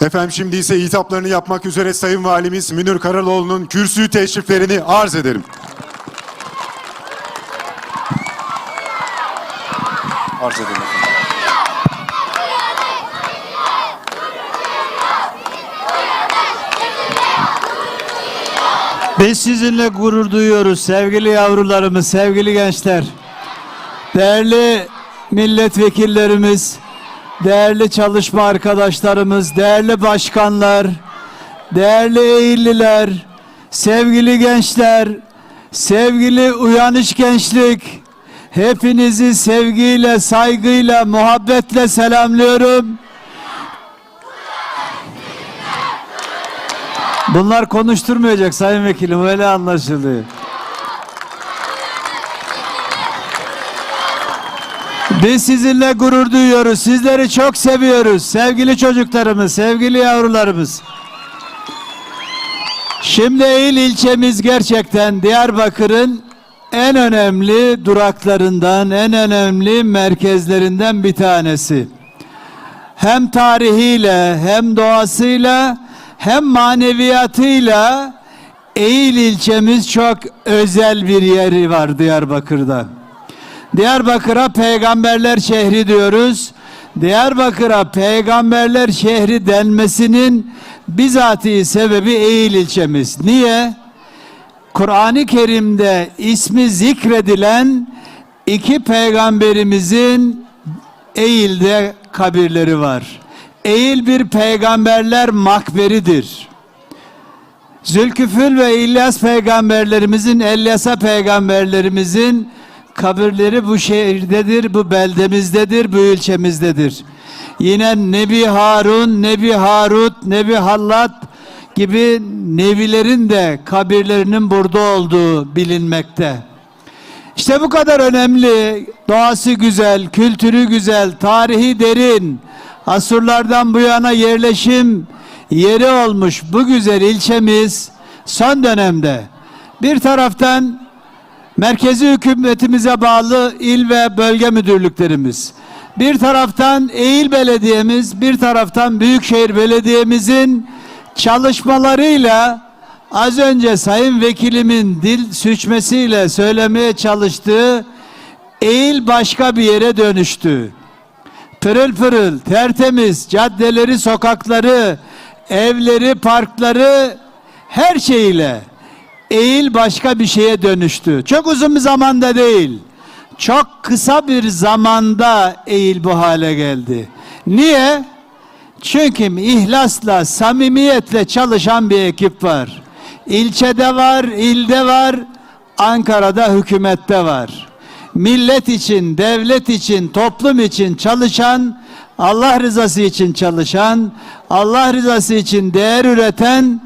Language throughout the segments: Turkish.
Efendim şimdi ise hitaplarını yapmak üzere Sayın Valimiz Münir Karaloğlu'nun kürsü teşriflerini arz ederim. Arz ederim efendim. Biz sizinle gurur duyuyoruz sevgili yavrularımız, sevgili gençler. Değerli milletvekillerimiz, değerli çalışma arkadaşlarımız, değerli başkanlar, değerli eğilliler, sevgili gençler, sevgili uyanış gençlik, hepinizi sevgiyle, saygıyla, muhabbetle selamlıyorum. Bunlar konuşturmayacak Sayın Vekilim öyle anlaşılıyor. Biz sizinle gurur duyuyoruz. Sizleri çok seviyoruz. Sevgili çocuklarımız, sevgili yavrularımız. Şimdi Eğil ilçemiz gerçekten Diyarbakır'ın en önemli duraklarından, en önemli merkezlerinden bir tanesi hem tarihiyle hem doğasıyla hem maneviyatıyla Eğil ilçemiz çok özel bir yeri var Diyarbakır'da. Diyarbakır'a peygamberler şehri diyoruz. Diyarbakır'a peygamberler şehri denmesinin bizatihi sebebi Eğil ilçemiz. Niye? Kur'an-ı Kerim'de ismi zikredilen iki peygamberimizin Eğil'de kabirleri var. Eğil bir peygamberler makberidir. Zülküfül ve İlyas peygamberlerimizin, Elyas'a peygamberlerimizin kabirleri bu şehirdedir, bu beldemizdedir, bu ilçemizdedir. Yine Nebi Harun, Nebi Harut, Nebi Hallat gibi nebilerin de kabirlerinin burada olduğu bilinmekte. İşte bu kadar önemli, doğası güzel, kültürü güzel, tarihi derin, asırlardan bu yana yerleşim yeri olmuş bu güzel ilçemiz son dönemde bir taraftan merkezi hükümetimize bağlı il ve bölge müdürlüklerimiz, bir taraftan Eğil Belediye'miz, bir taraftan Büyükşehir Belediye'mizin çalışmalarıyla az önce Sayın Vekilimin dil süçmesiyle söylemeye çalıştığı Eğil başka bir yere dönüştü. Pırıl pırıl, tertemiz, caddeleri, sokakları, evleri, parkları her şeyiyle Eğil başka bir şeye dönüştü. Çok uzun bir zamanda değil. Çok kısa bir zamanda Eğil bu hale geldi. Niye? Çünkü ihlasla, samimiyetle çalışan bir ekip var. İlçede var, ilde var, Ankara'da hükümette var. Millet için, devlet için, toplum için çalışan, Allah rızası için çalışan, Allah rızası için değer üreten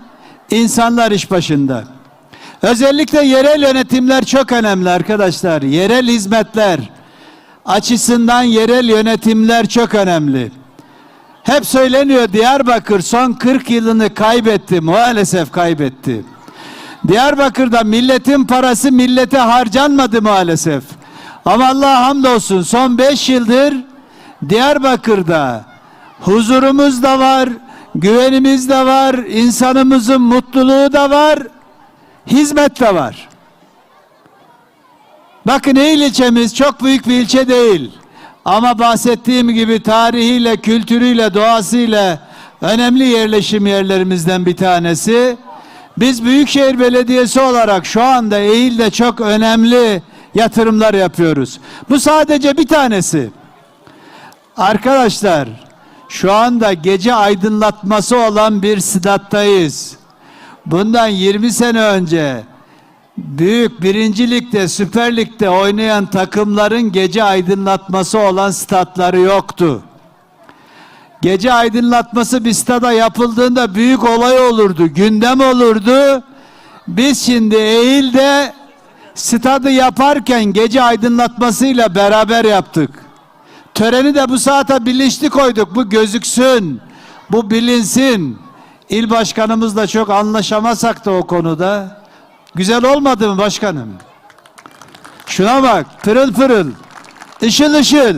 insanlar iş başında. Özellikle yerel yönetimler çok önemli arkadaşlar. Yerel hizmetler açısından yerel yönetimler çok önemli. Hep söyleniyor Diyarbakır son 40 yılını kaybetti, maalesef kaybetti. Diyarbakır'da milletin parası millete harcanmadı maalesef. Ama Allah hamdolsun son 5 yıldır Diyarbakır'da huzurumuz da var, güvenimiz de var, insanımızın mutluluğu da var, hizmet de var. Bakın Eğil ilçemiz çok büyük bir ilçe değil. Ama bahsettiğim gibi tarihiyle, kültürüyle, doğasıyla önemli yerleşim yerlerimizden bir tanesi. Biz Büyükşehir Belediyesi olarak şu anda Eğil'de çok önemli yatırımlar yapıyoruz. Bu sadece bir tanesi. Arkadaşlar şu anda gece aydınlatması olan bir stattayız. Bundan 20 sene önce büyük birinci ligde, süper ligde oynayan takımların gece aydınlatması olan statları yoktu. Gece aydınlatması bir stada yapıldığında büyük olay olurdu, gündem olurdu. Biz şimdi Eğil'de stadı yaparken gece aydınlatmasıyla beraber yaptık. Töreni de bu saate bilinçli koyduk. Bu gözüksün, bu bilinsin. İl başkanımızla çok anlaşamasak da o konuda. Güzel olmadı mı başkanım? Şuna bak, pırıl pırıl, ışıl ışıl.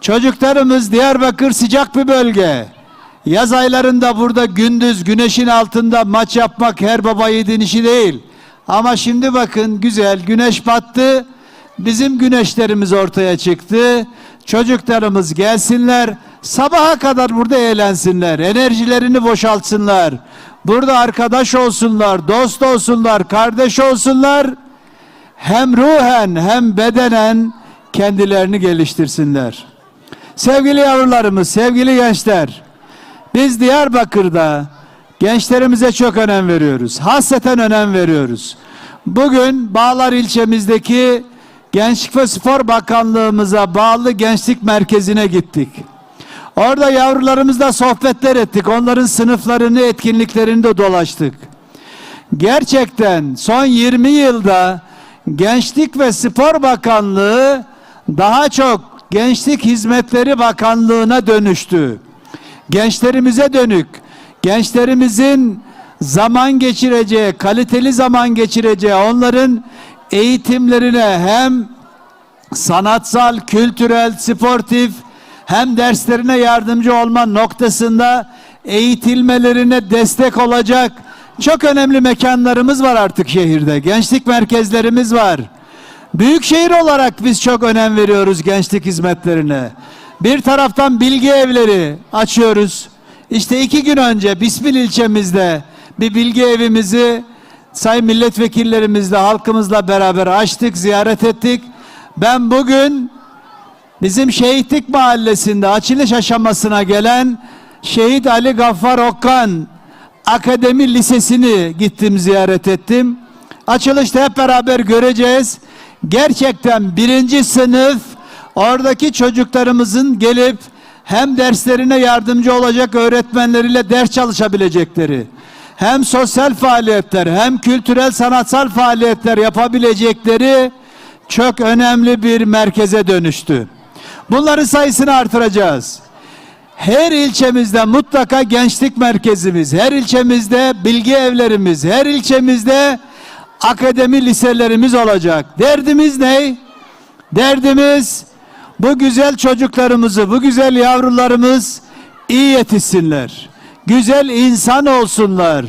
Çocuklarımız Diyarbakır sıcak bir bölge. Yaz aylarında burada gündüz güneşin altında maç yapmak her baba yiğidin işi değil. Ama şimdi bakın güzel güneş battı. Bizim güneşlerimiz ortaya çıktı. Çocuklarımız gelsinler. Sabaha kadar burada eğlensinler. Enerjilerini boşaltsınlar. Burada arkadaş olsunlar, dost olsunlar, kardeş olsunlar. Hem ruhen hem bedenen kendilerini geliştirsinler. Sevgili yavrularımız, sevgili gençler, biz Diyarbakır'da gençlerimize çok önem veriyoruz. Hasreten önem veriyoruz. Bugün Bağlar ilçemizdeki Gençlik ve Spor Bakanlığımıza bağlı gençlik merkezine gittik. Orada yavrularımızla sohbetler ettik. Onların sınıflarını, etkinliklerini de dolaştık. Gerçekten son 20 yılda Gençlik ve Spor Bakanlığı daha çok Gençlik Hizmetleri Bakanlığı'na dönüştü. Gençlerimize dönük, gençlerimizin zaman geçireceği, kaliteli zaman geçireceği, onların eğitimlerine hem sanatsal, kültürel, sportif hem derslerine yardımcı olma noktasında eğitilmelerine destek olacak çok önemli mekanlarımız var artık şehirde. Gençlik merkezlerimiz var. Büyükşehir olarak biz çok önem veriyoruz gençlik hizmetlerine. Bir taraftan bilgi evleri açıyoruz. İşte iki gün önce Bismil ilçemizde bir bilgi evimizi sayın milletvekillerimizle halkımızla beraber açtık, ziyaret ettik. Ben bugün bizim Şehitlik Mahallesi'nde açılış aşamasına gelen Şehit Ali Gaffar Okkan Akademi Lisesi'ni gittim ziyaret ettim. Açılışta hep beraber göreceğiz. Gerçekten birinci sınıf oradaki çocuklarımızın gelip hem derslerine yardımcı olacak öğretmenleriyle ders çalışabilecekleri, hem sosyal faaliyetler hem kültürel sanatsal faaliyetler yapabilecekleri çok önemli bir merkeze dönüştü. Bunların sayısını artıracağız. Her ilçemizde mutlaka gençlik merkezimiz, her ilçemizde bilgi evlerimiz, her ilçemizde akademi liselerimiz olacak. Derdimiz ne? Derdimiz bu güzel çocuklarımızı, bu güzel yavrularımız iyi yetişsinler. Güzel insan olsunlar.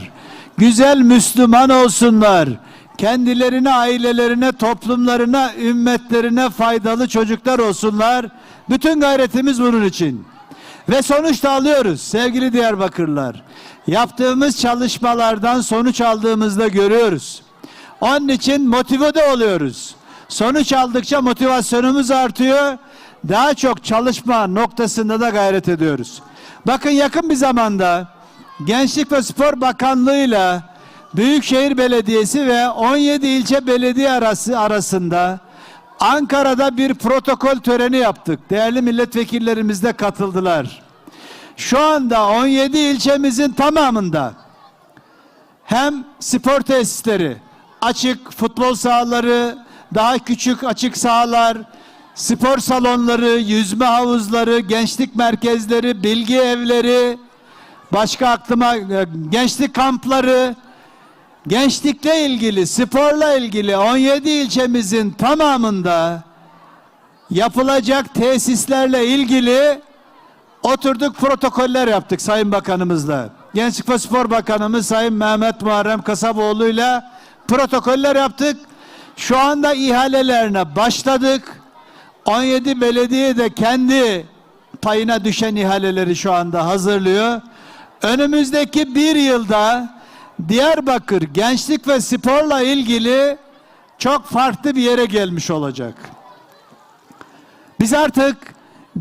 Güzel Müslüman olsunlar. Kendilerine, ailelerine, toplumlarına, ümmetlerine faydalı çocuklar olsunlar. Bütün gayretimiz bunun için. Ve sonuç da alıyoruz sevgili Diyarbakırlar. Yaptığımız çalışmalardan sonuç aldığımızda görüyoruz. Onun için motive de oluyoruz. Sonuç aldıkça motivasyonumuz artıyor. Daha çok çalışma noktasında da gayret ediyoruz. Bakın yakın bir zamanda Gençlik ve Spor Bakanlığı'yla Büyükşehir Belediyesi ve 17 ilçe belediye arası arasında Ankara'da bir protokol töreni yaptık. Değerli milletvekillerimiz de katıldılar. Şu anda 17 ilçemizin tamamında hem spor tesisleri, açık futbol sahaları, daha küçük açık sahalar, spor salonları, yüzme havuzları, gençlik merkezleri, bilgi evleri, başka aklıma e, gençlik kampları, gençlikle ilgili, sporla ilgili 17 ilçemizin tamamında yapılacak tesislerle ilgili oturduk protokoller yaptık Sayın Bakanımızla. Gençlik ve Spor Bakanımız Sayın Mehmet Muharrem Kasaboğlu'yla protokoller yaptık. Şu anda ihalelerine başladık. 17 belediye de kendi payına düşen ihaleleri şu anda hazırlıyor. Önümüzdeki bir yılda Diyarbakır gençlik ve sporla ilgili çok farklı bir yere gelmiş olacak. Biz artık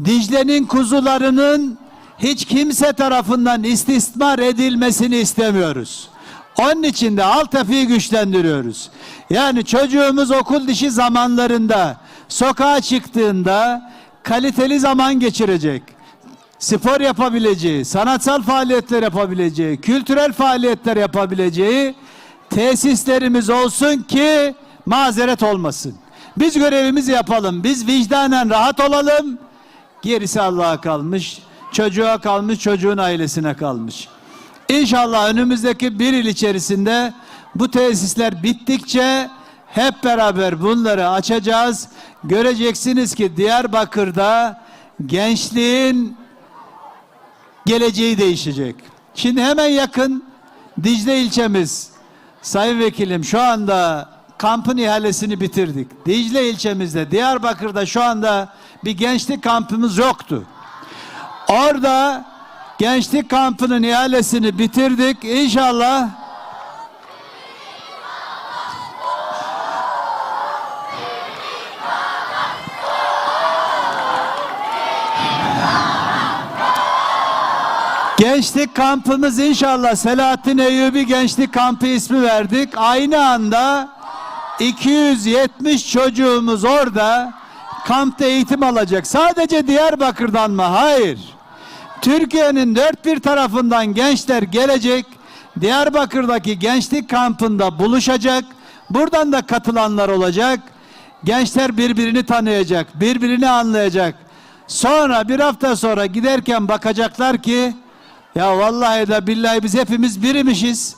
Dicle'nin kuzularının hiç kimse tarafından istismar edilmesini istemiyoruz. Onun için de altyapıyı güçlendiriyoruz. Yani çocuğumuz okul dışı zamanlarında sokağa çıktığında kaliteli zaman geçirecek. Spor yapabileceği, sanatsal faaliyetler yapabileceği, kültürel faaliyetler yapabileceği tesislerimiz olsun ki mazeret olmasın. Biz görevimizi yapalım. Biz vicdanen rahat olalım. Gerisi Allah'a kalmış. Çocuğa kalmış, çocuğun ailesine kalmış. İnşallah önümüzdeki bir yıl içerisinde bu tesisler bittikçe hep beraber bunları açacağız. Göreceksiniz ki Diyarbakır'da gençliğin geleceği değişecek. Şimdi hemen yakın Dicle ilçemiz. Sayın Vekilim şu anda kampın ihalesini bitirdik. Dicle ilçemizde Diyarbakır'da şu anda bir gençlik kampımız yoktu. Orada gençlik kampının ihalesini bitirdik. İnşallah Gençlik kampımız inşallah Selahattin Eyyubi Gençlik Kampı ismi verdik. Aynı anda 270 çocuğumuz orada kampta eğitim alacak. Sadece Diyarbakır'dan mı? Hayır. Türkiye'nin dört bir tarafından gençler gelecek. Diyarbakır'daki gençlik kampında buluşacak. Buradan da katılanlar olacak. Gençler birbirini tanıyacak, birbirini anlayacak. Sonra bir hafta sonra giderken bakacaklar ki ya vallahi de billahi biz hepimiz birimişiz.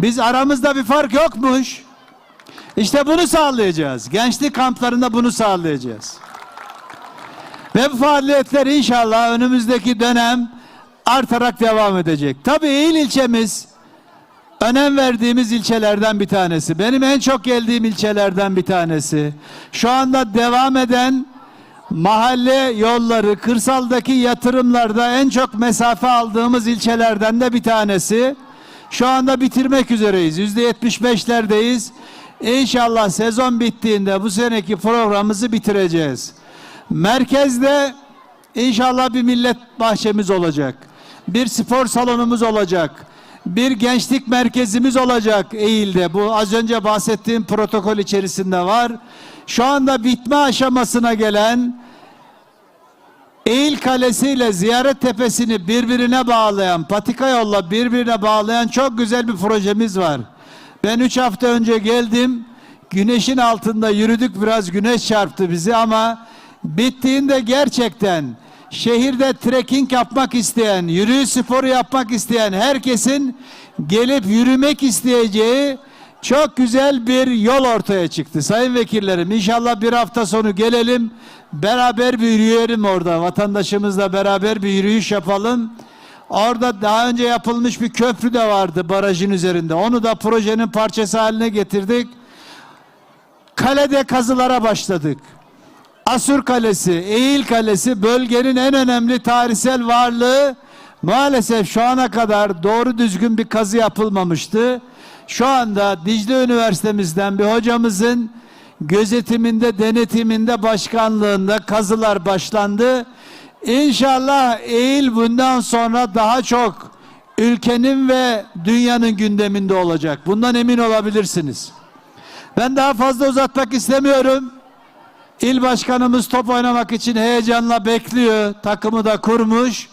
Biz aramızda bir fark yokmuş. İşte bunu sağlayacağız. Gençlik kamplarında bunu sağlayacağız. Ve bu faaliyetler inşallah önümüzdeki dönem artarak devam edecek. Tabii İl ilçemiz önem verdiğimiz ilçelerden bir tanesi. Benim en çok geldiğim ilçelerden bir tanesi. Şu anda devam eden mahalle yolları, kırsaldaki yatırımlarda en çok mesafe aldığımız ilçelerden de bir tanesi. Şu anda bitirmek üzereyiz. Yüzde yetmiş beşlerdeyiz. İnşallah sezon bittiğinde bu seneki programımızı bitireceğiz. Merkezde inşallah bir millet bahçemiz olacak. Bir spor salonumuz olacak. Bir gençlik merkezimiz olacak Eğil'de. Bu az önce bahsettiğim protokol içerisinde var. Şu anda bitme aşamasına gelen Eğil Kalesi ile Ziyaret Tepesi'ni birbirine bağlayan, patika yolla birbirine bağlayan çok güzel bir projemiz var. Ben üç hafta önce geldim. Güneşin altında yürüdük biraz güneş çarptı bizi ama bittiğinde gerçekten şehirde trekking yapmak isteyen, yürüyüş sporu yapmak isteyen herkesin gelip yürümek isteyeceği çok güzel bir yol ortaya çıktı. Sayın vekillerim inşallah bir hafta sonu gelelim. Beraber bir yürüyelim orada. Vatandaşımızla beraber bir yürüyüş yapalım. Orada daha önce yapılmış bir köprü de vardı barajın üzerinde. Onu da projenin parçası haline getirdik. Kalede kazılara başladık. Asur Kalesi, Eğil Kalesi bölgenin en önemli tarihsel varlığı maalesef şu ana kadar doğru düzgün bir kazı yapılmamıştı. Şu anda Dicle Üniversitemizden bir hocamızın gözetiminde, denetiminde, başkanlığında kazılar başlandı. İnşallah Eğil bundan sonra daha çok ülkenin ve dünyanın gündeminde olacak. Bundan emin olabilirsiniz. Ben daha fazla uzatmak istemiyorum. İl başkanımız top oynamak için heyecanla bekliyor. Takımı da kurmuş.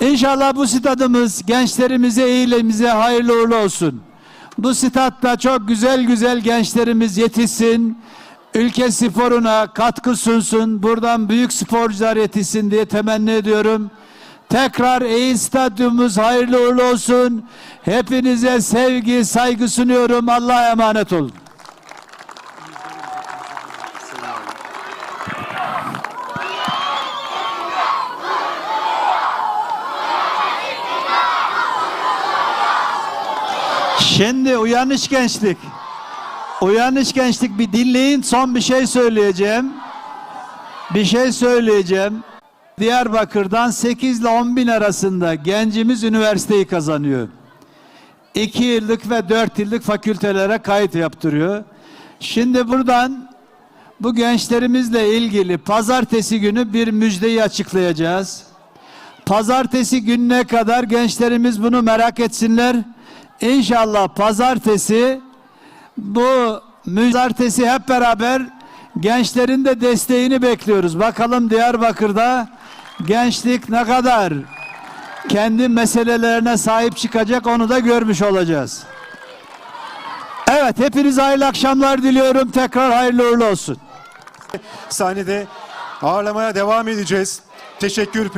İnşallah bu stadımız gençlerimize, eğilimize hayırlı uğurlu olsun. Bu statta çok güzel güzel gençlerimiz yetişsin. Ülke sporuna katkı sunsun. Buradan büyük sporcular yetişsin diye temenni ediyorum. Tekrar Eğil Stadyumumuz hayırlı uğurlu olsun. Hepinize sevgi, saygı sunuyorum. Allah'a emanet olun. Şimdi uyanış gençlik. Uyanış gençlik bir dinleyin son bir şey söyleyeceğim. Bir şey söyleyeceğim. Diyarbakır'dan 8 ile 10 bin arasında gencimiz üniversiteyi kazanıyor. 2 yıllık ve 4 yıllık fakültelere kayıt yaptırıyor. Şimdi buradan bu gençlerimizle ilgili pazartesi günü bir müjdeyi açıklayacağız. Pazartesi gününe kadar gençlerimiz bunu merak etsinler. İnşallah pazartesi bu pazartesi hep beraber gençlerin de desteğini bekliyoruz. Bakalım Diyarbakır'da gençlik ne kadar kendi meselelerine sahip çıkacak onu da görmüş olacağız. Evet hepinize hayırlı akşamlar diliyorum. Tekrar hayırlı uğurlu olsun. Sahnede ağırlamaya devam edeceğiz. Teşekkür